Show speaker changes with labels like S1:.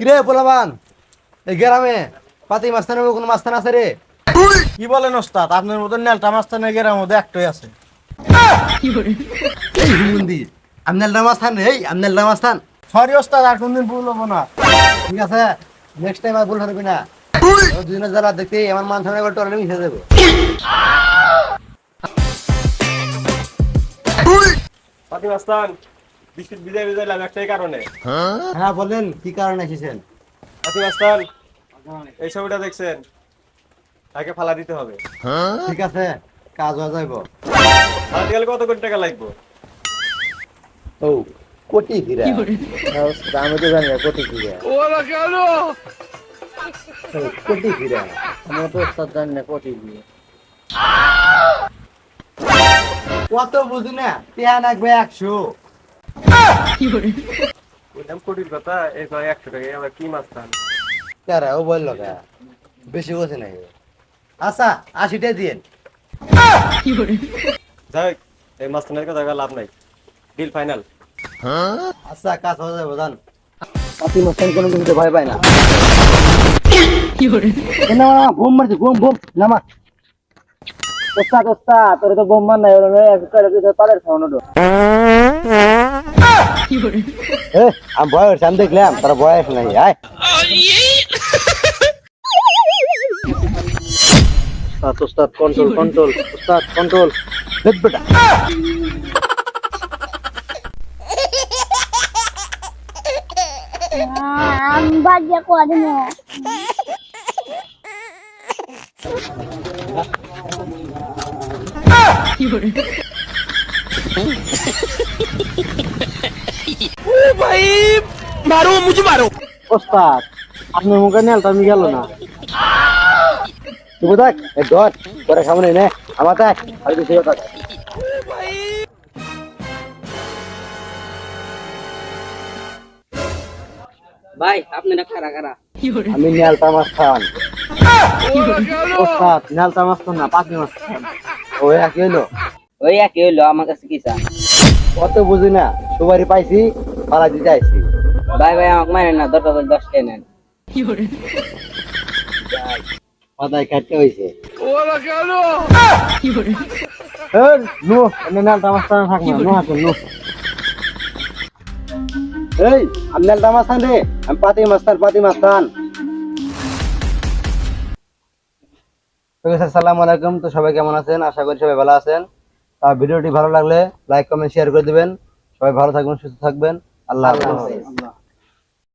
S1: কিরে পোলাবান? এই গ্রামে পাতি মাস্তানের কোনো মাস্তান আছে রে?
S2: কি বলেন ওস্তাদ? আপনার মতন নেলটা মাস্তান গেরার মধ্যে একটাই আছে।
S1: এই হুমুন্দি আমনেলটা মাস্তান রে, এই আমনেলটা মাস্তান।
S2: সরি ওস্তাদ, আর কোনদিন ভুল না।
S1: ঠিক আছে নেক্সট টাইম আর ভুল হবে না। দুজনে যারা দেখতে আমার মান সামনে একবার টয়লেটে মিশে যাবে।
S3: পাতি মাস্তান। বিস্কুট একটাই কারণে।
S1: হ্যাঁ? বলেন কি কারণে এসেছেন?
S3: মাস্তান এই ছবিটা দেখছেন তাকে ফালা দিতে হবে।
S1: ঠিক আছে কাজ হয়ে যাইব।
S3: গেলে কত কোটি টাকা লাগবে?
S1: ও কোটি ফিরা আমি তো জানি কোটি ফিরা ও, কোটি ফিরা
S2: আমরা তো ওস্তাদ জানি না কোটি
S1: কত বুঝি না পেয়া লাগবে একশো।
S3: বললাম কোটির কথা এই কয় একশো টাকা আবার কি মাস্তান
S1: কারা ও বলল কা? বেশি বসে নাই আচ্ছা আশিটা দিন।
S3: যাই এই মাস্তানের কথা লাভ নাই। ডিল ফাইনাল
S1: আচ্ছা কাজ হয়ে যাবে জান। পাতি মাস্তান কোনো ভয় পায় না। না না বোম মারছে বোম বোম নামা। ওস্তাদ ওস্তাদ তোর তো বোম মার নাই ওরে করে খাওয়ানো আমি ভয় হচ্ছে আমি দেখলাম তার বয়স নাই আয় ওস্তাদ ওস্তাদ কন্ট্রোল কন্ট্রোল ওস্তাদ কন্ট্রোল দেখ বেটা
S4: আমি বাজিয়া করে না
S1: ওস্তাদ আপনার মুখে নেলটা আমি গেল না। তুই দেখ এই ধর করে সামনে নে আমার দেখ আর কিছু কথা
S5: ভাই। কারা কারা?
S1: আমি নেলটা মাছ খান ওস্তাদ নেলটা মাছ তো না পাখি মাছ খান ও একই হলো
S5: ওই একই হইল আমার কাছে কি চান?
S1: কত বুঝি না সুপারি পাইছি পালা দিতে আইছি
S5: ভাই ভাই আমাকে মানে না দশটা দশ দশ কে নেন
S1: মাথায় কাটতে হয়েছে নো এনে নেলটা মাছ থাক না নো হাসুন নো। এই আমি নেলটা মাছ রে আমি পাতি মাছ পাতি মাছ আসসালামু আলাইকুম। তো সবাই কেমন আছেন? আশা করি সবাই ভালো আছেন। আর ভিডিওটি ভালো লাগলে লাইক কমেন্ট শেয়ার করে দিবেন। সবাই ভালো থাকবেন সুস্থ থাকবেন। আল্লাহ হাফেজ।